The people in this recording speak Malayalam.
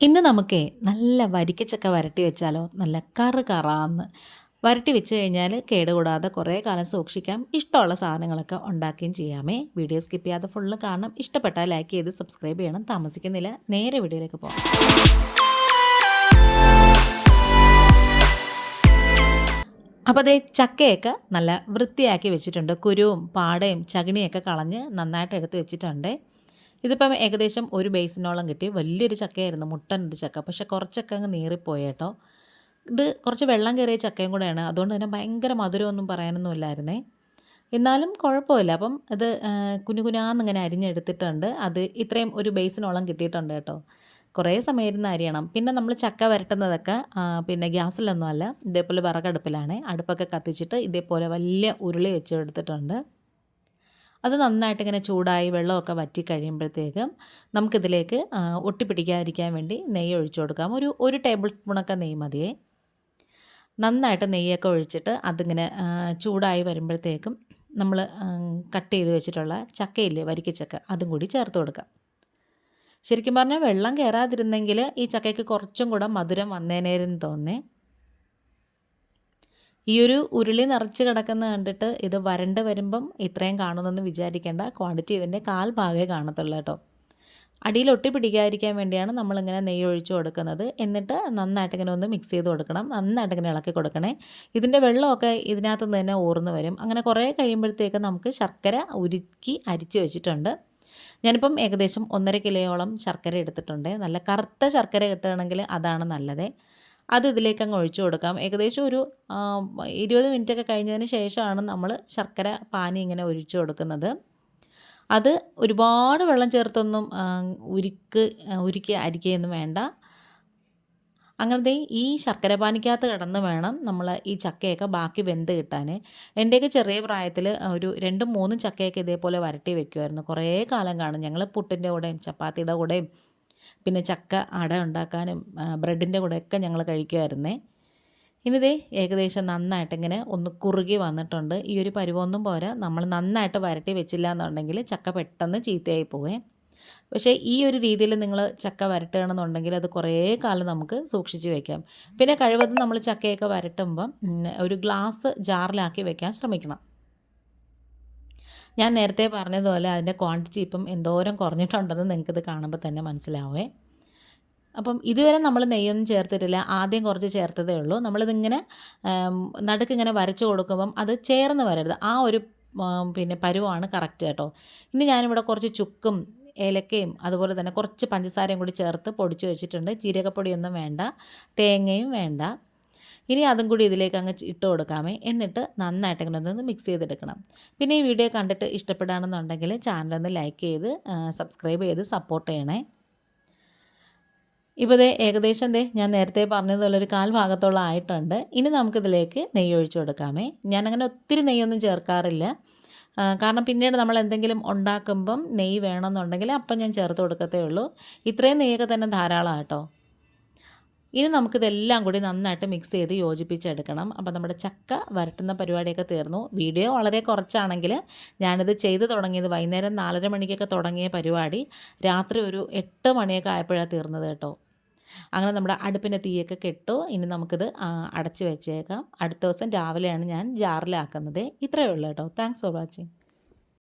ഇന്ന് നമുക്ക് നല്ല വരിക്കച്ചക്ക വരട്ടി വെച്ചാലോ? നല്ല കറ് കറാന്ന് വരട്ടി വെച്ച് കഴിഞ്ഞാൽ കേടുകൂടാതെ കുറേ കാലം സൂക്ഷിക്കാം. ഇഷ്ടമുള്ള സാധനങ്ങളൊക്കെ ഉണ്ടാക്കുകയും ചെയ്യാമേ. വീഡിയോ സ്കിപ്പ് ചെയ്യാതെ ഫുള്ള് കാണണം. ഇഷ്ടപ്പെട്ടാൽ ലൈക്ക് ചെയ്ത് സബ്സ്ക്രൈബ് ചെയ്യണം. താമസിക്കുന്നില്ല. നേരെ വീഡിയോയിലേക്ക് പോകാം അപ്പോൾ അതേ ചക്കയൊക്കെ നല്ല വൃത്തിയാക്കി വെച്ചിട്ടുണ്ട്. കുരുവും പാടയും ചകിണിയൊക്കെ കളഞ്ഞ് നന്നായിട്ട് എടുത്ത് വെച്ചിട്ടുണ്ട്. ഇതിപ്പം ഏകദേശം ഒരു ബേസിനോളം കിട്ടി. വലിയൊരു ചക്കയായിരുന്നു മുട്ടനൊരു ചക്ക. പക്ഷെ കുറച്ചൊക്കെ അങ്ങ് നീറിപ്പോയി കേട്ടോ. ഇത് കുറച്ച് വെള്ളം കയറിയ ചക്കയും കൂടെയാണ്. അതുകൊണ്ട് തന്നെ ഭയങ്കര മധുരമൊന്നും പറയാനൊന്നും ഇല്ലായിരുന്നേ. എന്നാലും കുഴപ്പമില്ല. അപ്പം ഇത് കുഞ്ഞു കുഞ്ഞാന്നിങ്ങനെ അരിഞ്ഞെടുത്തിട്ടുണ്ട്. അത് ഇത്രയും ഒരു ബേസിനോളം കിട്ടിയിട്ടുണ്ട് കേട്ടോ. കുറേ സമയം ഇരുന്ന് അരിയണം. പിന്നെ നമ്മൾ ചക്ക വരട്ടുന്നതൊക്കെ പിന്നെ ഗ്യാസിലൊന്നും അല്ല ഇതേപോലെ വിറകടുപ്പിലാണ്. അടുപ്പൊക്കെ കത്തിച്ചിട്ട് ഇതേപോലെ വലിയ ഉരുളി വെച്ച് എടുത്തിട്ടുണ്ട്. അത് നന്നായിട്ട് ഇങ്ങനെ ചൂടായി വെള്ളമൊക്കെ വറ്റി കഴിയുമ്പോഴത്തേക്കും നമുക്കിതിലേക്ക് ഒട്ടിപ്പിടിക്കാതിരിക്കാൻ വേണ്ടി നെയ്യ് ഒഴിച്ചു കൊടുക്കാം. ഒരു ഒരു ടേബിൾ സ്പൂണൊക്കെ നെയ്യ് മതിയേ. നന്നായിട്ട് നെയ്യൊക്കെ ഒഴിച്ചിട്ട് അതിങ്ങനെ ചൂടായി വരുമ്പോഴത്തേക്കും നമ്മൾ കട്ട് ചെയ്ത് വെച്ചിട്ടുള്ള ചക്കയില്ലേ വരിക്കച്ചക്ക അതും കൂടി ചേർത്ത് കൊടുക്കാം. ശരിക്കും പറഞ്ഞാൽ വെള്ളം കയറാതിരുന്നെങ്കിൽ ഈ ചക്കയ്ക്ക് കുറച്ചും കൂടെ മധുരം വന്നേനേരെന്ന് തോന്നേ ഈ ഒരു ഉരുളി നിറച്ച് കിടക്കുന്ന കണ്ടിട്ട് ഇത് വരണ്ട് വരുമ്പം ഇത്രയും കാണുമെന്നൊന്നും വിചാരിക്കേണ്ട. ക്വാണ്ടിറ്റി ഇതിന്റെ കാൽ ഭാഗമേ കാണത്തുള്ളൂ കേട്ടോ. അടിയിൽ ഒട്ടി പിടിക്കാതിരിക്കാൻ വേണ്ടിയാണ് നമ്മളിങ്ങനെ നെയ്യ് ഒഴിച്ചു കൊടുക്കുന്നത്. എന്നിട്ട് നന്നായിട്ട് ഇങ്ങനെ ഒന്ന് മിക്സ് ചെയ്ത് കൊടുക്കണം. നന്നായിട്ട് ഇങ്ങനെ ഇളക്കി കൊടുക്കണേ. ഇതിന്റെ വെള്ളമൊക്കെ ഇതിനകത്ത് നിന്ന് തന്നെ ഊർന്ന് വരും. അങ്ങനെ കുറേ കഴിയുമ്പോഴത്തേക്ക് നമുക്ക് ശർക്കര ഉരുക്കി അരിച്ച് വെച്ചിട്ടുണ്ട്. ഞാനിപ്പം ഏകദേശം ഒന്നര കിലോയോളം ശർക്കര എടുത്തിട്ടുണ്ട്. നല്ല കറുത്ത ശർക്കര കിട്ടുകയാണെങ്കിൽ അതാണ് നല്ലത്. അത് ഇതിലേക്ക് അങ്ങ് ഒഴിച്ചു കൊടുക്കാം. ഏകദേശം ഒരു ഇരുപത് മിനിറ്റൊക്കെ കഴിഞ്ഞതിന് ശേഷമാണ് നമ്മൾ ശർക്കര പാനി ഇങ്ങനെ ഒഴിച്ചു കൊടുക്കുന്നത്. അത് ഒരുപാട് വെള്ളം ചേർത്തൊന്നും ഉരുക്ക് ഉരുക്കി അരിക്കുകയൊന്നും വേണ്ട. അങ്ങനത്തെ ഈ ശർക്കര പാനിക്കകത്ത് കിടന്ന് വേണം നമ്മൾ ഈ ചക്കയൊക്കെ ബാക്കി വെന്ത് കിട്ടാൻ എന്റെയൊക്കെ ചെറിയ പ്രായത്തിൽ ഒരു രണ്ടും മൂന്നും ചക്കയൊക്കെ ഇതേപോലെ വരട്ടി വെക്കുമായിരുന്നു കുറേ കാലം കാണും. ഞങ്ങൾ പുട്ടിന്റെ കൂടെയും ചപ്പാത്തിയുടെ കൂടെയും പിന്നെ ചക്ക അട ഉണ്ടാക്കാനും ബ്രെഡിന്റെ കൂടെയൊക്കെ ഞങ്ങൾ കഴിക്കുമായിരുന്നേ ഇനിതേ ഏകദേശം നന്നായിട്ട് ഇങ്ങനെ ഒന്ന് കുറുകി വന്നിട്ടുണ്ട്. ഈ ഒരു പരുവൊന്നും പോരാ. നമ്മൾ നന്നായിട്ട് വരട്ടി വെച്ചില്ല എന്നുണ്ടെങ്കിൽ ചക്ക പെട്ടെന്ന് ചീത്തയായി പോവേ. പക്ഷേ ഈ ഒരു രീതിയിൽ നിങ്ങൾ ചക്ക വരട്ടുകയാണെന്നുണ്ടെങ്കിൽ അത് കുറേ കാലം നമുക്ക് സൂക്ഷിച്ച് വെക്കാം. പിന്നെ കഴിവതും നമ്മൾ ചക്കയൊക്കെ വരട്ടുമ്പം ഒരു ഗ്ലാസ് ജാറിലാക്കി വെക്കാൻ ശ്രമിക്കണം. ഞാൻ നേരത്തെ പറഞ്ഞതുപോലെ അതിന്റെ ക്വാണ്ടിറ്റി ഇപ്പം എന്തോരം കുറഞ്ഞിട്ടുണ്ടെന്ന് നിങ്ങൾക്കിത് കാണുമ്പോൾ തന്നെ മനസ്സിലാവേ. അപ്പം ഇതുവരെ നമ്മൾ നെയ്യൊന്നും ചേർത്തിട്ടില്ല. ആദ്യം കുറച്ച് ചേർത്തതേ ഉള്ളൂ. നമ്മളിതിങ്ങനെ നടുക്ക് ഇങ്ങനെ വരച്ച് കൊടുക്കുമ്പം അത് ചേർന്ന് വരരുത്. ആ ഒരു പിന്നെ പരുവാണ് കറക്റ്റ് കേട്ടോ. ഇനി ഞാനിവിടെ കുറച്ച് ചുക്കും ഏലക്കയും അതുപോലെ തന്നെ കുറച്ച് പഞ്ചസാരയും കൂടി ചേർത്ത് പൊടിച്ച് വെച്ചിട്ടുണ്ട്. ജീരകപ്പൊടിയൊന്നും വേണ്ട. തേങ്ങയും വേണ്ട. ഇനി അതും കൂടി ഇതിലേക്ക് അങ്ങ് ഇട്ട് കൊടുക്കാമേ. എന്നിട്ട് നന്നായിട്ട് ഇങ്ങനെ ഒന്ന് മിക്സ് ചെയ്തെടുക്കണം. പിന്നെ ഈ വീഡിയോ കണ്ടിട്ട് ഇഷ്ടപ്പെടുകയാണെന്നുണ്ടെങ്കിൽ ചാനലൊന്ന് ലൈക്ക് ചെയ്ത് സബ്സ്ക്രൈബ് ചെയ്ത് സപ്പോർട്ട് ചെയ്യണേ. ഇപ്പോൾ ദേ ഏകദേശം ദേ ഞാൻ നേരത്തെ പറഞ്ഞതുപോലെ ഒരു കാൽ ഭാഗത്തോളം ആയിട്ടുണ്ട്. ഇനി നമുക്കിതിലേക്ക് നെയ്യ് ഒഴിച്ചു കൊടുക്കാമേ. ഞാനങ്ങനെ ഒത്തിരി നെയ്യൊന്നും ചേർക്കാറില്ല. കാരണം പിന്നീട് നമ്മൾ എന്തെങ്കിലും ഉണ്ടാക്കുമ്പം നെയ്യ് വേണമെന്നുണ്ടെങ്കിൽ അപ്പം ഞാൻ ചേർത്ത് കൊടുക്കത്തേ ഉള്ളൂ. ഇത്രയും നെയ്യൊക്കെ തന്നെ ധാരാളം കേട്ടോ. ഇനി നമുക്കിതെല്ലാം കൂടി നന്നായിട്ട് മിക്സ് ചെയ്ത് യോജിപ്പിച്ചെടുക്കണം. അപ്പോൾ നമ്മുടെ ചക്ക വരട്ടുന്ന പരിപാടിയൊക്കെ തീർന്നു. വീഡിയോ വളരെ കുറച്ചാണെങ്കിൽ ഞാനിത് ചെയ്ത് തുടങ്ങിയത് വൈകുന്നേരം നാലര മണിക്കൊക്കെ തുടങ്ങിയ പരിപാടി. രാത്രി ഒരു എട്ട് മണിയൊക്കെ ആയപ്പോഴാണ് തീർന്നത് കേട്ടോ. അങ്ങനെ നമ്മുടെ അടുപ്പിന്റെ തീയൊക്കെ കെട്ടു. ഇനി നമുക്കിത് അടച്ച് വെച്ചേക്കാം. അടുത്ത ദിവസം രാവിലെയാണ് ഞാൻ ജാറിലാക്കുന്നത്. ഇത്രയേ ഉള്ളൂ കേട്ടോ. Thanks for watching